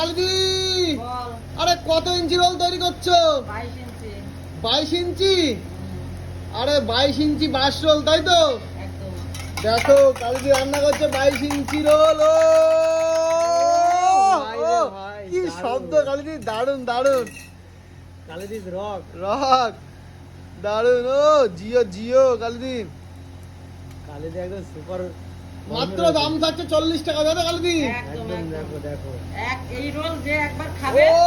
কালিদি। আরে কত ইঞ্চি রোল তৈরি করছ? বাইশ ইঞ্চি। আরে বাইশ ইঞ্চি বাস রোল তাই তো? একদম। দেখো কালিদি রান্না করছে বাইশ ইঞ্চি রোল কি শব্দ কালিদি দারুণ দারুণ কালিদিস রক। রক দারুণ ও জিও জিও কালিদি। কালিদি একদম সুপার মাত্র দাম থাকছে চল্লিশ টাকা দাদা দেখো এই রোল যে একবার খাবে ও!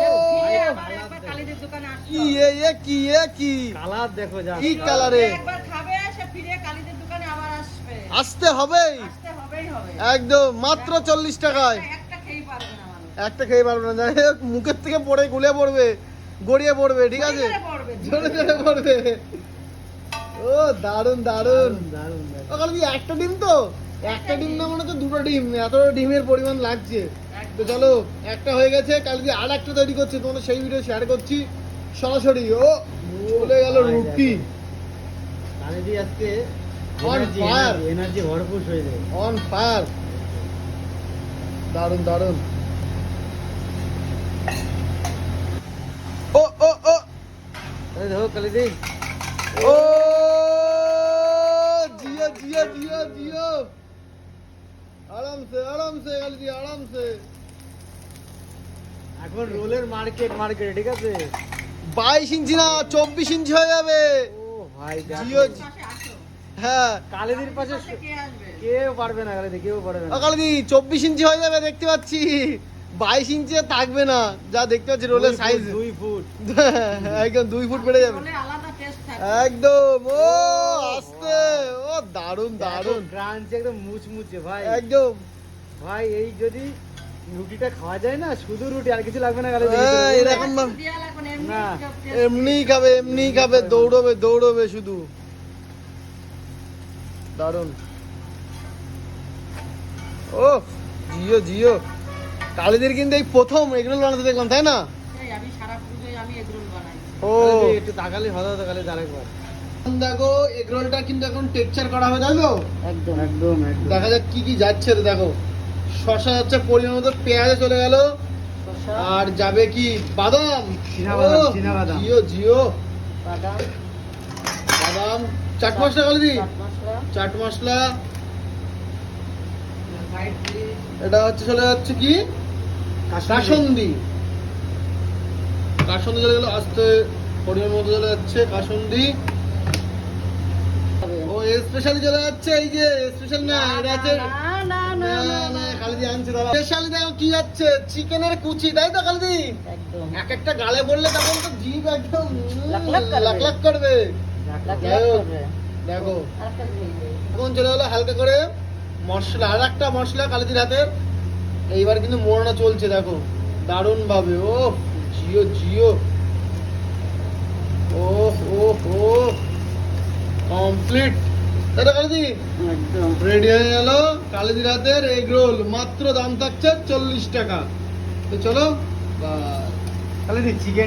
সে ফিরে ভাই, আবার ভাই, একবার ভাই। কালীদের দোকানে আসবে কি এ এ কি এ কি? কালার দেখো যা। কি কালারে একবার খাবে সে ফিরে কালীদের দোকানে আবার আসবে। আসতে হবেই? আসতে হবেই হবে। একদম মাত্র চল্লিশ টাকায়। একটা- একটা খেয়েই পারবে না একটা খেয়ে পারব না যাই হোক মুখের থেকে পড়ে গুলে পড়বে গড়িয়ে পড়বে ঠিক আছে? জোরে জোরে পড়বে। ও দারুণ দারুণ দারুণ ও কালকে একটা ডিম তো? একটা ডিম না মনে হচ্ছে দুটো ডিম। এত ডিমের পরিমাণ লাগছে। তো চলো একটা হয়ে গেছে। কালকে আর একটা তৈরি করছে তোমাদের সেই ভিডিও শেয়ার করছি। সরাসরি ও চলে গেল রুটি। কালিদি আজকে On fire. এনার্জি ভরপুর হয়ে যায় অন ফায়ার দারুণ দারুণ ও ও! ও দেখো কালিদি। ও! জিও জিও জিও জিও। আরাম সে আরাম সে কালজি আরাম সে এখন রোলের মার্কেট মার্কেট ঠিক আছে? বাইশ ইঞ্চি না চব্বিশ ইঞ্চি হয়ে যাবে। ও ভাই। জিও হ্যাঁ। কালিদির পাশে পাশে কে আসবে? কেউ পারবে না কালিদি কেউ পারবে না। কালজি চব্বিশ ইঞ্চি হয়ে যাবে দেখতে পাচ্ছি। বাইশ ইঞ্চি থাকবে না। যা দেখতে পাচ্ছি রোলের সাইজ দুই ফুট। একদম দুই ফুট বেড়ে যাবে। একদম। ও আস্তে ও দারুণ দারুণ ক্রাঞ্চি একদম মুচমুচে ভাই। একদম। ভাই এই যদি রুটিটা খাওয়া যায় না শুধু রুটি আর কিছু লাগবে না কালে এই, এরকম না, এমনি খাবে এমনি খাবে দৌড়বে দৌড়বে শুধু। দারুণ ও জিও জিও। কালীদের কিন্তু এই প্রথম এগুলো বানাতে দেখলাম তাই না? আমি সারা পুজোয় আমি এগ রোল বানাই। ও। একটু তাকালে ভালো হতো কালে আরেকবার। দেখো এগ রোলটা কিন্তু এখন টেক্সচার করা হবে তাই তো একদম একদম। দেখা যাক কি কি যাচ্ছে দেখো। শশা যাচ্ছে পরিমাণ মতো পেঁয়াজে চলে গেল। আর যাবে কি? বাদাম। জিও জিও। বাদাম। বাদাম। চাট মশলা কালি চাট মশলা। এটা হচ্ছে চলে যাচ্ছে কি? কাসন্দি। কাসন্দি চলে গেল আস্তে পরিমাণ মতো চলে যাচ্ছে কাসন্দি। স্পেশালি চলে যাচ্ছে এই যে স্পেশাল না এটা আছে না না না না আনছে দাদা স্পেশালি দেখো কি যাচ্ছে চিকেনের কুচি তাই তো কালিদি একদম। এক একটা গালে বললে তখন তো জিভ একদম লাক লাক করবে। দেখো। এখন চলে গেলো হালকা করে মশলা আর একটা মশলা কালিদির হাতের। এইবার কিন্তু মোড়ানো চলছে দেখো। দারুণ ভাবে ও জিও জিও। ও ও ও কমপ্লিট দাদা কালিদি রেডি হয়ে গেল। কালিদির রাতের এগ রোল মাত্র দাম থাকছে চল্লিশ টাকা। তো চলো কালিদি চিকেন